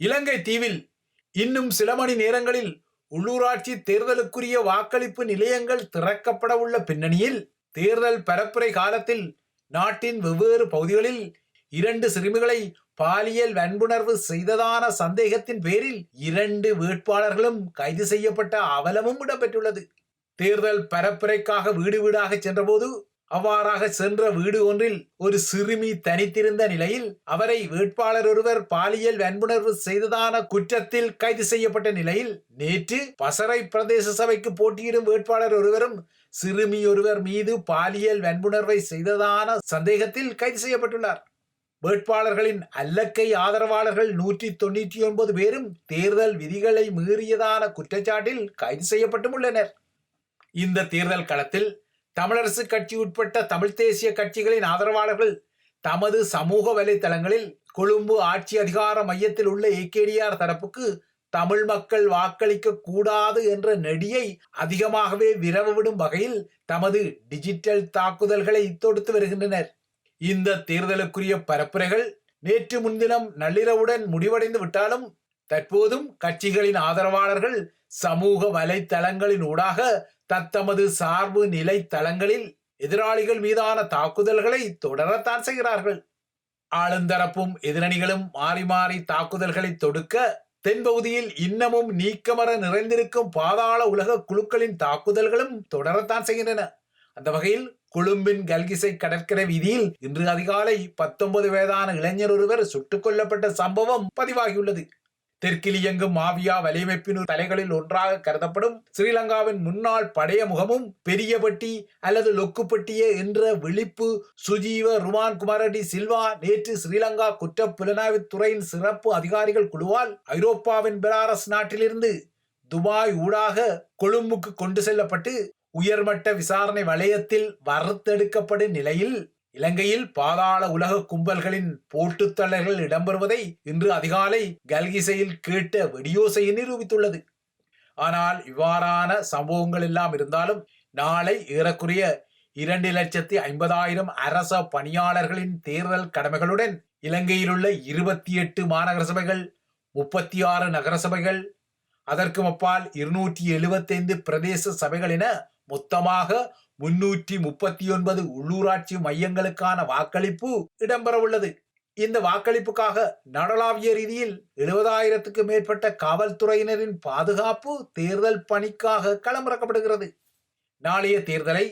இலங்கை தீவில் இன்னும் சில மணி நேரங்களில் உள்ளூராட்சி தேர்தலுக்குரிய வாக்களிப்பு நிலையங்கள் திறக்கப்பட உள்ள பின்னணியில் தேர்தல் பரப்புரை காலத்தில் நாட்டின் வெவ்வேறு பகுதிகளில் இரண்டு சிறுமிகளை பாலியல் வன்புணர்வு செய்ததான சந்தேகத்தின் பேரில் இரண்டு வேட்பாளர்களும் கைது செய்யப்பட்ட அவலமும் இடம்பெற்றுள்ளது. தேர்தல் பரப்புரைக்காக வீடு வீடாக சென்றபோது அவ்வாறாக சென்ற வீடு ஒன்றில் ஒரு சிறுமி தனித்திருந்த நிலையில் அவரை வேட்பாளர் ஒருவர் பாலியல் வன்புணர்வு செய்ததான குற்றத்தில் கைது செய்யப்பட்ட நிலையில் நேற்று பசறை பிரதேச சபைக்கு போட்டியிடும் வேட்பாளர் ஒருவரும் சிறுமி ஒருவர் மீது பாலியல் வன்புணர்வை செய்ததான சந்தேகத்தில் கைது செய்யப்பட்டுள்ளார். வேட்பாளர்களின் அல்லக்கை ஆதரவாளர்கள் நூற்றி தொண்ணூற்றி ஒன்பது பேரும் தேர்தல் விதிகளை மீறியதான குற்றச்சாட்டில் கைது செய்யப்பட்டும் உள்ளனர். இந்த தேர்தல் களத்தில் தமிழரசு கட்சி உட்பட்ட தமிழ் தேசிய கட்சிகளின் ஆதரவாளர்கள் தமது சமூக வலைத்தளங்களில் கொழும்பு ஆட்சி அதிகார மையத்தில் உள்ள ஏகேடிஆர் தரப்புக்கு தமிழ் மக்கள் வாக்களிக்க கூடாது என்ற நெடியை அதிகமாகவே விரவவிடும் வகையில் தமது டிஜிட்டல் தாக்குதல்களை தொடுத்து வருகின்றனர். இந்த தேர்தலுக்குரிய பரப்புரைகள் நேற்று முன்தினம் நள்ளிரவுடன் முடிவடைந்து விட்டாலும் தற்போதும் கட்சிகளின் ஆதரவாளர்கள் சமூக வலைத்தளங்களின் ஊடாக தத்தமது சார்பு நிலை தளங்களில் எதிராளிகள் மீதான தாக்குதல்களை தொடரத்தான் செய்கிறார்கள். ஆளுந்தரப்பும் எதிரணிகளும் மாறி மாறி தாக்குதல்களை தொடுக்க தென்பகுதியில் இன்னமும் நீக்கமர நிறைந்திருக்கும் பாதாள உலக குழுக்களின் தாக்குதல்களும் தொடரத்தான் செய்கின்றன. அந்த வகையில் கொழும்பின் கல்கிசை கடற்கரை வீதியில் இன்று அதிகாலை பத்தொன்பது வயதான இளைஞர் ஒருவர் சுட்டுக் கொல்லப்பட்ட சம்பவம் பதிவாகியுள்ளது. தெற்கில் இயங்கும் மாவியா வலையமைப்பின் தலைகளில் ஒன்றாக கருதப்படும் ஸ்ரீலங்காவின் முன்னாள் படைய முகமும் பெரியபட்டி அல்லது லொக்குப்பட்டியே என்ற விழிப்பு சுஜீவ ருமான் குமாரடி சில்வா நேற்று ஸ்ரீலங்கா குற்ற புலனாய்வுத்துறையின் சிறப்பு அதிகாரிகள் குழுவால் ஐரோப்பாவின் பெலாரஸ் நாட்டிலிருந்து துபாய் ஊடாக கொழும்புக்கு கொண்டு செல்லப்பட்டு உயர்மட்ட விசாரணை வளையத்தில் வறுத்தெடுக்கப்படும் நிலையில் இலங்கையில் பாதாள உலக கும்பல்களின் போட்டுத்தள்ளல்கள் இடம்பெறுவதை இன்று அதிகாலை கல்கிசையில் கேட்ட வெடியோசையை நிரூபித்துள்ளது. ஆனால் இவ்வாறான சம்பவங்கள் எல்லாம் இருந்தாலும் நாளை ஏறக்குறைய இரண்டு லட்சத்தி ஐம்பதாயிரம் அரச பணியாளர்களின் தேர்தல் கடமைகளுடன் இலங்கையிலுள்ள இருபத்தி எட்டு மாநகர சபைகள் முப்பத்தி ஆறு நகர சபைகள் அதற்கு அப்பால் இருநூற்றி எழுபத்தைந்து பிரதேச சபைகள் என மொத்தமாக முன்னூற்றி முப்பத்தி ஒன்பது உள்ளூராட்சி மையங்களுக்கான வாக்களிப்பு இடம்பெறவுள்ளது. இந்த வாக்களிப்புக்காக நாடளாவிய ரீதியில் எழுபதாயிரத்துக்கு மேற்பட்ட காவல்துறையினரின் பாதுகாப்பு தேர்தல் பணிக்காக களமிறக்கப்படுகிறது. நாளைய தேர்தலை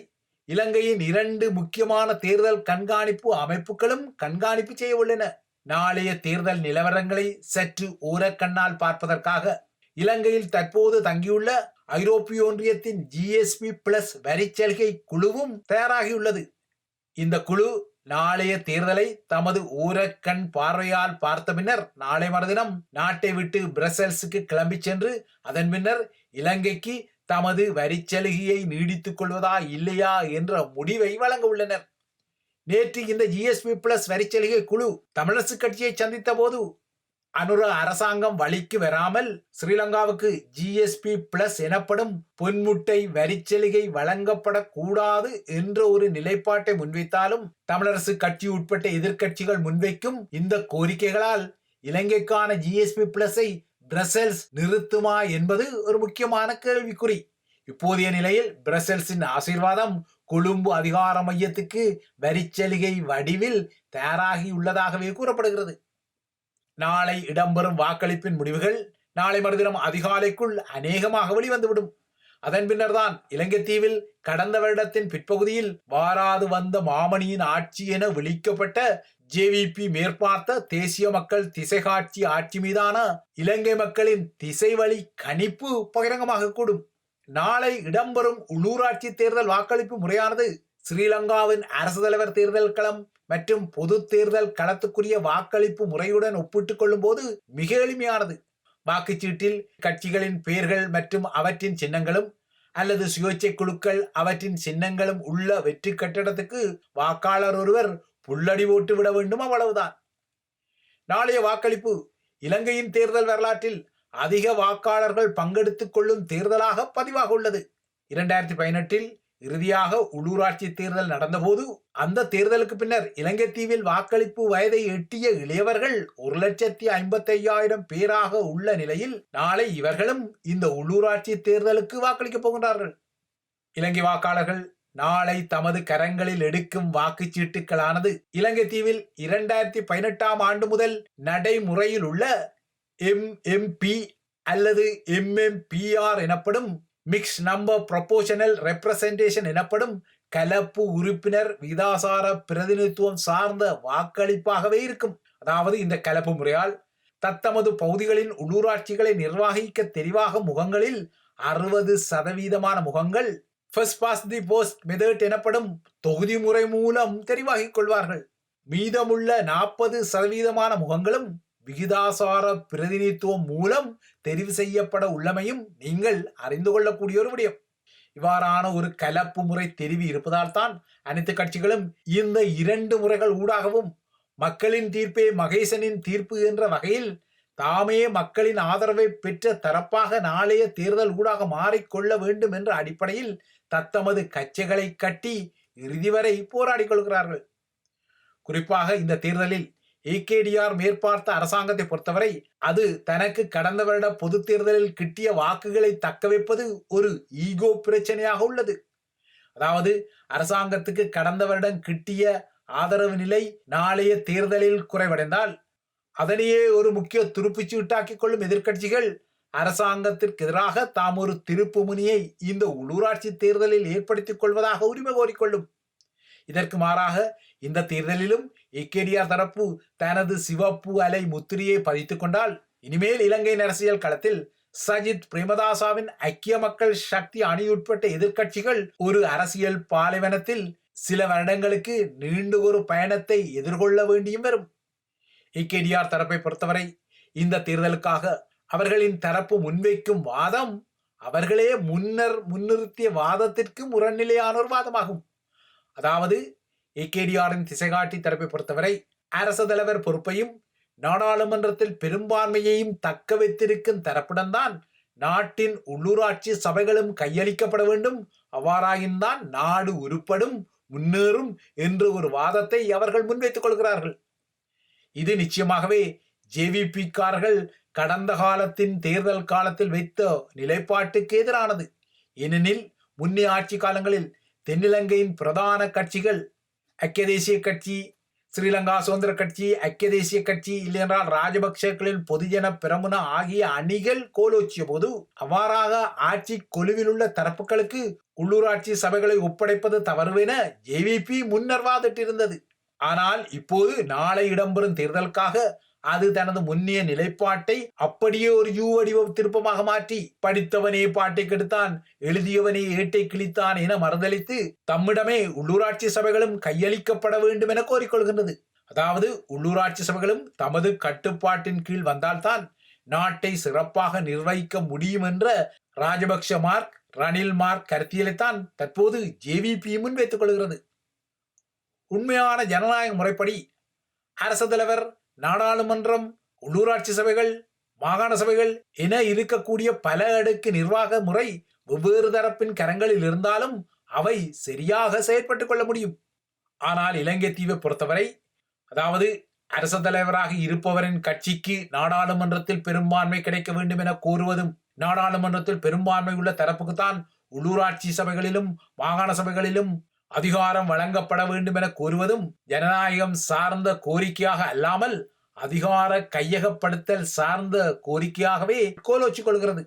இலங்கையின் இரண்டு முக்கியமான தேர்தல் கண்காணிப்பு அமைப்புகளும் கண்காணிப்பு செய்ய உள்ளன நாளைய தேர்தல் நிலவரங்களை சற்று ஓரக்கண்ணால் பார்ப்பதற்காக இலங்கையில் தற்போது தங்கியுள்ள ஐரோப்பிய ஒன்றியத்தின் ஜிஎஸ்பி பிளஸ் வரிச்சலுகை குழுவும் தயாராகியுள்ளது. இந்த குழு நாளைய தேர்தலை தமது ஊரக்கண் பார்வையால் பார்த்த பின்னர் நாளை மறுதினம் நாட்டை விட்டு பிரசல்ஸுக்கு கிளம்பி சென்று அதன் பின்னர் இலங்கைக்கு தமது வரிச்சலுகையை நீடித்துக் கொள்வதா இல்லையா என்ற முடிவை வழங்க உள்ளனர். நேற்று இந்த ஜிஎஸ்பி பிளஸ் வரிச்சலுகை குழு தமிழரசு கட்சியை சந்தித்த போது அனுர அரசாங்கம் வழிக்கு வராமல் ஸ்ரீலங்காவுக்கு ஜிஎஸ்பி பிளஸ் எனப்படும் பொன்முட்டை வரிச்சலுகை வழங்கப்படக்கூடாது என்ற ஒரு நிலைப்பாட்டை முன்வைத்தாலும் தமிழரசு கட்சி உட்பட்ட எதிர்க்கட்சிகள் முன்வைக்கும் இந்த கோரிக்கைகளால் இலங்கைக்கான ஜிஎஸ்பி பிளஸை பிரசல்ஸ் நிறுத்துமா என்பது ஒரு முக்கியமான கேள்விக்குறி. இப்போதைய நிலையில் பிரசல்ஸின் ஆசீர்வாதம் கொழும்பு அதிகார மையத்துக்கு வரிச்சலுகை வடிவில் தயாராகியுள்ளதாகவே கூறப்படுகிறது. நாளை இடம்பெறும் வாக்களிப்பின் முடிவுகள் நாளை மறுதினம் அதிகாலைக்குள் அநேகமாக வெளிவந்துவிடும். அதன் பின்னர் தான் இலங்கை தீவில் கடந்த வருடத்தின் பிற்பகுதியில் வாராது வந்த மாமணியின் ஆட்சி என விளிக்கப்பட்ட ஜேவிபி மேற்பார்த்த தேசிய மக்கள் திசைகாட்சி ஆட்சி மீதான இலங்கை மக்களின் திசை வழி கணிப்பு பகிரங்கமாக கூடும். நாளை இடம்பெறும் உள்ளூராட்சி தேர்தல் வாக்களிப்பு முறையானது ஸ்ரீலங்காவின் அரசு தலைவர் தேர்தல் களம் மற்றும் பொது தேர்தல் களத்துக்குரிய வாக்களிப்பு முறையுடன் ஒப்பிட்டுக் கொள்ளும் போது மிக எளிமையானது. வாக்குச்சீட்டில் கட்சிகளின் பெயர்கள் மற்றும் அவற்றின் சின்னங்களும் அல்லது சுயேட்சை குழுக்கள் அவற்றின் சின்னங்களும் உள்ள வெற்றி கட்டடத்துக்கு வாக்காளர் ஒருவர் புல்லடி ஓட்டு விட வேண்டும் அவ்வளவுதான். நாளைய வாக்களிப்பு இலங்கையின் தேர்தல் வரலாற்றில் அதிக வாக்காளர்கள் பங்கெடுத்துக் கொள்ளும் தேர்தலாக பதிவாக உள்ளது. இரண்டாயிரத்தி பதினெட்டில் இறுதியாக உள்ளூராட்சி தேர்தல் நடந்தபோது அந்த தேர்தலுக்கு பின்னர் இலங்கை தீவில் வாக்களிப்பு வயதை எட்டிய இளையவர்கள் ஒரு லட்சத்தி ஐம்பத்தி ஐயாயிரம் பேராக உள்ள நிலையில் நாளை இவர்களும் இந்த உள்ளூராட்சி தேர்தலுக்கு வாக்களிக்கப் போகின்றார்கள். இலங்கை வாக்காளர்கள் நாளை தமது கரங்களில் எடுக்கும் வாக்குச்சீட்டுகளானது இலங்கை தீவில் இரண்டாயிரத்தி பதினெட்டாம் ஆண்டு முதல் நடைமுறையில் உள்ள எம்எம்பி அல்லது எம்எம்பிஆர் எனப்படும் மிக்ஸ் நம்பர் ப்ரொபோஷனல் ரெப்ரசன்டேஷன் எனப்படும் கலப்பு உறுப்பினர் விதாசார பிரதிநிதித்துவம் சார்ந்த வாக்களிப்பாகவே இருக்கும். அதாவது இந்த கலப்பு முறையால் தத்தமது பகுதிகளின் உள்ளூராட்சிகளை நிர்வகிக்க தெளிவாக முகங்களில் அறுபது சதவீதமான முகங்கள் first past the post method எனப்படும் தொகுதி முறை மூலம் தெரிவாகிக் கொள்வார்கள். மீதமுள்ள நாற்பது சதவீதமான முகங்களும் விகிதாசார பிரதிநிதித்துவம் மூலம் தெரிவு செய்யப்பட உள்ளமையும் நீங்கள் அறிந்து கொள்ளக்கூடிய ஒரு விடயம். இவ்வாறான ஒரு கலப்பு முறை தெரிவு இருப்பதால் தான் அனைத்து கட்சிகளும் இந்த இரண்டு முறைகள் ஊடாகவும் மக்களின் தீர்ப்பே மகேசனின் தீர்ப்பு என்ற வகையில் தாமே மக்களின் ஆதரவை பெற்ற தரப்பாக நாளைய தேர்தல் ஊடாக மாறிக்கொள்ள வேண்டும் என்ற அடிப்படையில் தத்தமது கட்சிகளை கட்டி இறுதி வரை போராடிக் கொள்கிறார்கள். குறிப்பாக இந்த தேர்தலில் ஏகேடிஆர் மேற்பார்த்த அரசாங்கத்தை பொறுத்தவரை அது தனக்கு கடந்த வருட பொது தேர்தலில் கிட்டிய வாக்குகளை தக்க வைப்பது ஒரு ஈகோ பிரச்சனையாக உள்ளது. அதாவது அரசாங்கத்துக்கு கடந்த வருடம் கிட்டிய ஆதரவு நிலை நாளைய தேர்தலில் குறைவடைந்தால் அதனையே ஒரு முக்கிய துருப்புச்சீட்டாக்கிக் கொள்ளும் எதிர்க்கட்சிகள் அரசாங்கத்திற்கு எதிராக தாம் ஒரு திருப்பு முனியை இந்த உள்ளூராட்சி தேர்தலில் ஏற்படுத்திக் கொள்வதாக உரிமை கோரிக்கொள்ளும் இதற்கு மாறாக இந்த தேர்தலிலும் ஏகேடிஆர் தரப்பு தனது சிவப்பு அலை முத்திரையை பதித்துக் கொண்டால் இனிமேல் இலங்கையின் அரசியல் களத்தில் சஜித் பிரேமதாசாவின் ஐக்கிய மக்கள் சக்தி அணியுட்பட்ட எதிர்க்கட்சிகள் ஒரு அரசியல் பாலைவனத்தில் சில வருடங்களுக்கு நீண்ட ஒரு பயணத்தை எதிர்கொள்ள வேண்டியும் வரும். ஏகேடிஆர் தரப்பை பொறுத்தவரை இந்த தேர்தலுக்காக அவர்களின் தரப்பு முன்வைக்கும் வாதம் அவர்களே முன்னர் முன்னிறுத்திய வாதத்திற்கு முரண்நிலையான ஒரு வாதமாகும். அதாவது ஏகேடிஆரின் திசைகாட்டி தரப்பை பொறுத்தவரை அரச தலைவர் பொறுப்பையும் நாடாளுமன்றத்தில் பெரும்பான்மையையும் தக்க வைத்திருக்கும் தரப்புடன்தான் நாட்டின் உள்ளூராட்சி சபைகளும் கையளிக்கப்பட வேண்டும். அவ்வாறாயின்தான் நாடு உருப்படும் முன்னேறும் என்று ஒரு வாதத்தை அவர்கள் முன்வைத்துக் கொள்கிறார்கள். இது நிச்சயமாகவே ஜேவிபிக்காரர்கள் கடந்த காலத்தின் தேர்தல் காலத்தில் வைத்த நிலைப்பாட்டுக்கு எதிரானது. ஏனெனில் முன்னே ஆட்சி காலங்களில் தென்னிலங்கையின் பிரதான கட்சிகள் ஐக்கிய தேசிய கட்சி ஸ்ரீலங்கா சுதந்திர கட்சி ஐக்கிய தேசிய கட்சி இல்லையென்றால் ராஜபக்சேக்களின் பொதுஜன பிரமுன ஆகிய அணிகள் கோலோச்சிய போது அவ்வாறாக ஆட்சி கொலுவில் உள்ள தரப்புகளுக்கு உள்ளூராட்சி சபைகளை ஒப்படைப்பது தவறுவென ஜேவிபி முன்னர் வாதிட்டிருந்தது ஆனால் இப்போது நாளை இடம்பெறும் தேர்தலுக்காக அது தனது முன்னிய நிலைப்பாட்டை அப்படியே ஒரு யூ வடிவ திருப்பமாக மாற்றி படித்தவனே பாட்டை கெடுத்தான் எழுதியவனே ஏட்டை கிழித்தான் என மறுதளித்து தம்மிடமே உள்ளூராட்சி சபைகளும் கையளிக்கப்பட வேண்டும் என கோரிக்கொள்கின்றது. அதாவது உள்ளூராட்சி சபைகளும் தமது கட்டுப்பாட்டின் கீழ் வந்தால்தான் நாட்டை சிறப்பாக நிர்வகிக்க முடியும் என்ற ராஜபக்ஷ மார்க் ரணில் மார்க் கருத்தியலைத்தான் தற்போது ஜேவிபி முன்வைத்துக் கொள்கிறது. உண்மையான ஜனநாயக முறைப்படி அரசு தலைவர் நாடாளுமன்றம் உள்ளூராட்சி சபைகள் மாகாண சபைகள் என இருக்கக்கூடிய பல அடுக்கு நிர்வாக முறை வெவ்வேறு தரப்பின் கரங்களில் இருந்தாலும் அவை சரியாக செயற்பட்டுக் கொள்ள முடியும். ஆனால் இலங்கை தீவை பொறுத்தவரை அதாவது அரச தலைவராக இருப்பவரின் கட்சிக்கு நாடாளுமன்றத்தில் பெரும்பான்மை கிடைக்க வேண்டும் என கூறுவதும் நாடாளுமன்றத்தில் பெரும்பான்மை உள்ள தரப்புக்குத்தான் உள்ளூராட்சி சபைகளிலும் மாகாண சபைகளிலும் அதிகாரம் வழங்கப்பட வேண்டும் என கூறுவதும் ஜனநாயகம் சார்ந்த கோரிக்கையாக அல்லாமல் அதிகார கையகப்படுத்தல் சார்ந்த கோரிக்கையாகவே கோலோச்சிக் கொள்கிறது.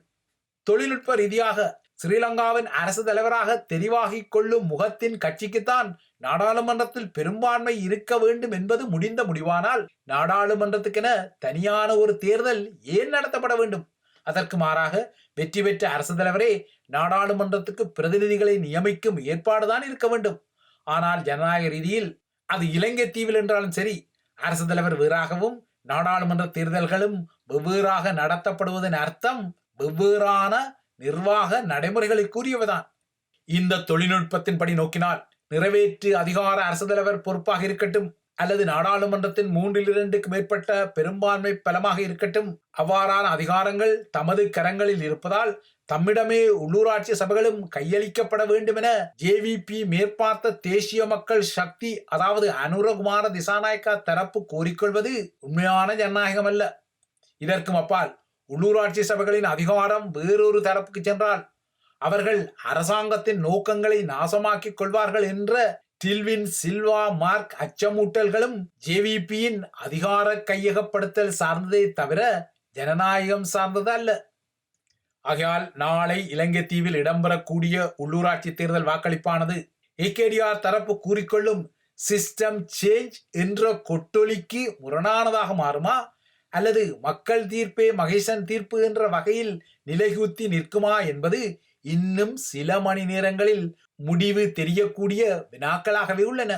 தொழில்நுட்ப ரீதியாக ஸ்ரீலங்காவின் அரசு தலைவராக தெரிவாகிக் கொள்ளும் முகத்தின் கட்சிக்குத்தான் நாடாளுமன்றத்தில் பெரும்பான்மை இருக்க வேண்டும் என்பது முடிந்த முடிவானால் நாடாளுமன்றத்துக்கென தனியான ஒரு தேர்தல் ஏன் நடத்தப்பட வேண்டும்? அதற்கு மாறாக வெற்றி பெற்ற அரசு தலைவரே நாடாளுமன்றத்துக்கு பிரதிநிதிகளை நியமிக்கும் ஏற்பாடுதான் இருக்க வேண்டும். ஆனால் ஜனநாயக ரீதியில் அது இலங்கை தீவில் என்றாலும் சரி அரசு தலைவர் வேறாகவும் நாடாளுமன்ற தேர்தல்களும் வெவ்வேறாக நடத்தப்படுவதன் அர்த்தம் வெவ்வேறான நிர்வாக நடைமுறைகளை கூறியவதான் இந்த தொழில்நுட்பத்தின்படி நோக்கினால் நிறைவேற்று அதிகார அரசு தலைவர் பொறுப்பாக இருக்கட்டும் அல்லது நாடாளுமன்றத்தின் மூன்றில் இரண்டுக்கு மேற்பட்ட பெரும்பான்மை பலமாக இருக்கட்டும் அவ்வாறான அதிகாரங்கள் தமது கரங்களில் இருப்பதால் தம்மிடமே உள்ளூராட்சி சபைகளும் கையளிக்கப்பட வேண்டும் என ஜேவிபி மேற்பார்த்த தேசிய மக்கள் சக்தி அதாவது அனுரகுமார திசாநாயக்கா தரப்பு கோரிக்கொள்வது உண்மையான ஜனநாயகம் அல்ல இதற்கும் அப்பால் உள்ளூராட்சி சபைகளின் அதிகாரம் வேறொரு தரப்புக்கு சென்றால் அவர்கள் அரசாங்கத்தின் நோக்கங்களை நாசமாக்கிக் கொள்வார்கள் என்ற டில்வின் சில்வா மார்க் அச்சமூட்டல்களும் ஜேவிபியின் அதிகார கையகப்படுத்தல் சார்ந்ததே தவிர ஜனநாயகம் சார்ந்தது அல்ல ஆகையால் நாளை இலங்கை தீவில் இடம்பெறக்கூடிய உள்ளூராட்சி தேர்தல் வாக்களிப்பானது ஏகேடிஆர் தரப்பு கூறிக்கொள்ளும் சிஸ்டம் சேஞ்ச் என்ற கொட்டொலிக்கு முரணானதாக மாறுமா? அல்லது மக்கள் தீர்ப்பே மகேசன் தீர்ப்பு என்ற வகையில் நிலைகுத்தி நிற்குமா என்பது இன்னும் சில மணி நேரங்களில் முடிவு தெரியக்கூடிய வினாக்களாகவே உள்ளன.